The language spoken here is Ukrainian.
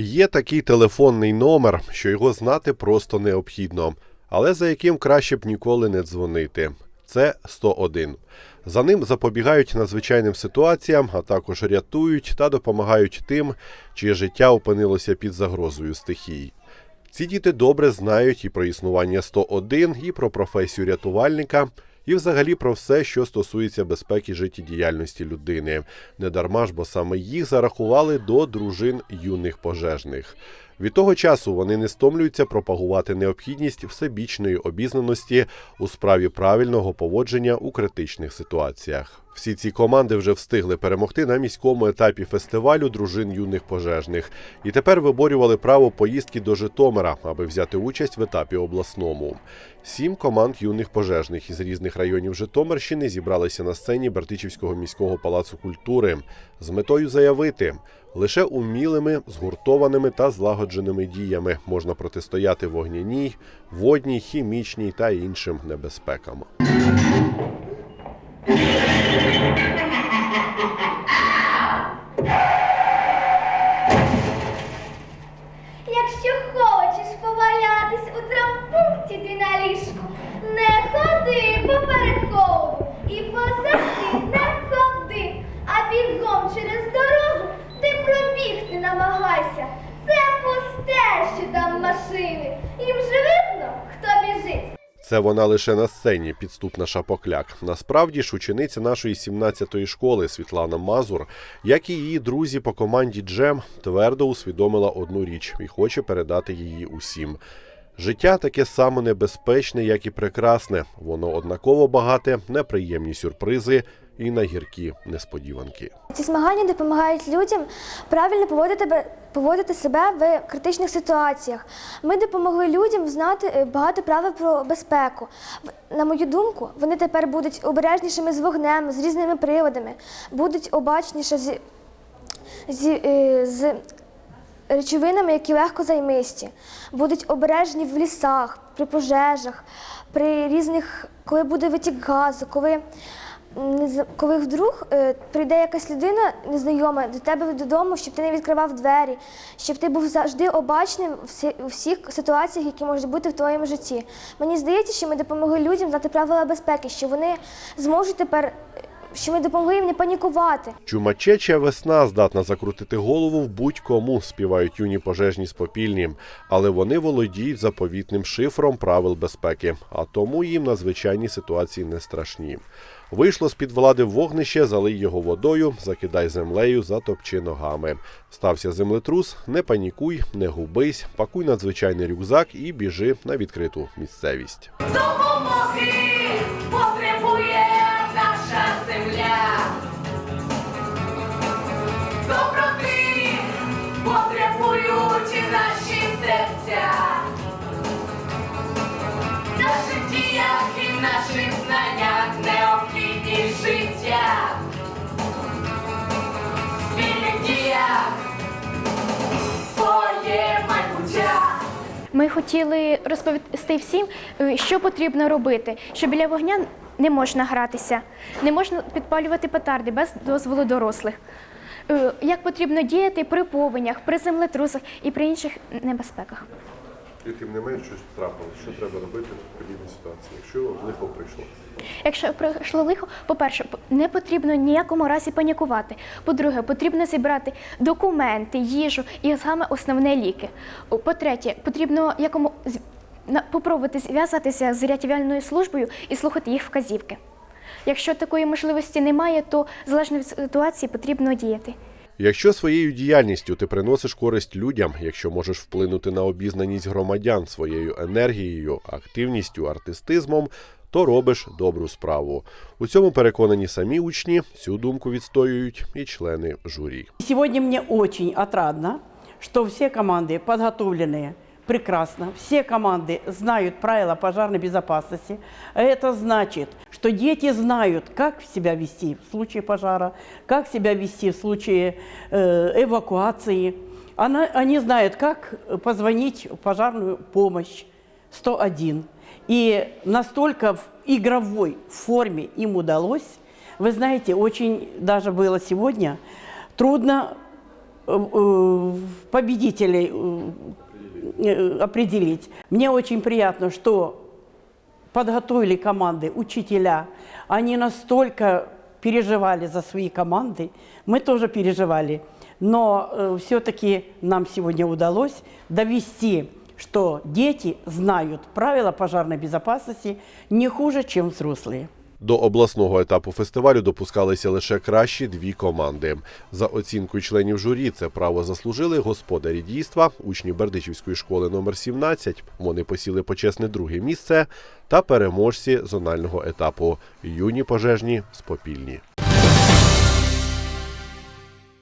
Є такий телефонний номер, що його знати просто необхідно, але за яким краще б ніколи не дзвонити. Це 101. За ним запобігають надзвичайним ситуаціям, а також рятують та допомагають тим, чиє життя опинилося під загрозою стихій. Ці діти добре знають і про існування 101, і про професію рятувальника, і взагалі про все, що стосується безпеки життєдіяльності людини. Недарма ж, бо саме їх зарахували до дружин юних пожежних. Від того часу вони не стомлюються пропагувати необхідність всебічної обізнаності у справі правильного поводження у критичних ситуаціях. Всі ці команди вже встигли перемогти на міському етапі фестивалю дружин юних пожежних і тепер виборювали право поїздки до Житомира, аби взяти участь в етапі обласному. Сім команд юних пожежних із різних районів Житомирщини зібралися на сцені Бертичівського міського палацу культури з метою заявити. Лише умілими, згуртованими та злагодженими діями можна протистояти вогняній, водній, хімічній та іншим небезпекам. І позади не ходи, а бігом через дорогу ти пробігти намагайся. Це пусте, що там машини. Їм же видно, хто біжить. Це вона лише на сцені, підступна шапокляк. Насправді ж учениця нашої 17-ї школи Світлана Мазур, як і її друзі по команді Джем, твердо усвідомила одну річ і хоче передати її усім. Життя таке саме небезпечне, як і прекрасне. Воно однаково багате, неприємні сюрпризи і на гіркі несподіванки. Ці змагання допомагають людям правильно поводити, себе в критичних ситуаціях. Ми допомогли людям знати е, багато правил про безпеку. На мою думку, вони тепер будуть обережнішими з вогнем, з різними приводами, будуть обачніше е, з речовинами, які легко займисті, будуть обережні в лісах, при пожежах, при різних, коли буде витік газу, коли, коли вдруг е, прийде якась людина незнайома до тебе додому, щоб ти не відкривав двері, щоб ти був завжди обачним у всіх ситуаціях, які можуть бути в твоєму житті. Мені здається, що ми допомогли людям знати правила безпеки, що вони зможуть тепер, е, що ми допомогли їм не панікувати. Чумачеча весна здатна закрутити голову в будь-кому, співають юні пожежні з попільні, але вони володіють заповітним шифром правил безпеки, а тому їм надзвичайні ситуації не страшні. Вийшло з-під влади вогнище, залий його водою, закидай землею, затопчи ногами. Стався землетрус, не панікуй, не губись, пакуй надзвичайний рюкзак і біжи на відкриту місцевість. Хотіли розповісти всім, е, що потрібно робити, що біля вогня не можна гратися, не можна підпалювати петарди без дозволу дорослих. Е, Як потрібно діяти при повенях, при землетрусах і при інших небезпеках. І тим не менш щось трапилось. Що треба робити в подібній ситуації, якщо лихо прийшло? Якщо прийшло лихо, по-перше, не потрібно ніякому разі панікувати. По-друге, потрібно зібрати документи, їжу і саме основне ліки. По-третє, потрібно якому попробувати зв'язатися з рятувальною службою і слухати їх вказівки. Якщо такої можливості немає, то залежно від ситуації потрібно діяти. Якщо своєю діяльністю ти приносиш користь людям, якщо можеш вплинути на обізнаність громадян своєю енергією, активністю, артистизмом, то робиш добру справу. У цьому переконані самі учні, цю думку відстоюють і члени журі. Сегодня мне очень отрадно, что все команды подготовленные прекрасно, все команды знают правила пожарной безопасности. А Это значит, что дети знают, как себя вести в случае пожара, как себя вести в случае э, эвакуации. Она, они знают, как позвонить в пожарную помощь 101. И настолько в игровой форме им удалось, вы знаете, очень даже было сегодня трудно э, победителей э, э, определить. Мне очень приятно, что подготовили команды учителя. Они настолько переживали за свои команды. Мы тоже переживали. Но все-таки нам сегодня удалось довести, что дети знают правила пожарной безопасности не хуже, чем взрослые. До обласного етапу фестивалю допускалися лише кращі дві команди. За оцінкою членів журі, це право заслужили господарі дійства, учні Бердичівської школи номер 17. Вони посіли почесне друге місце та переможці зонального етапу юні пожежні з Попільні.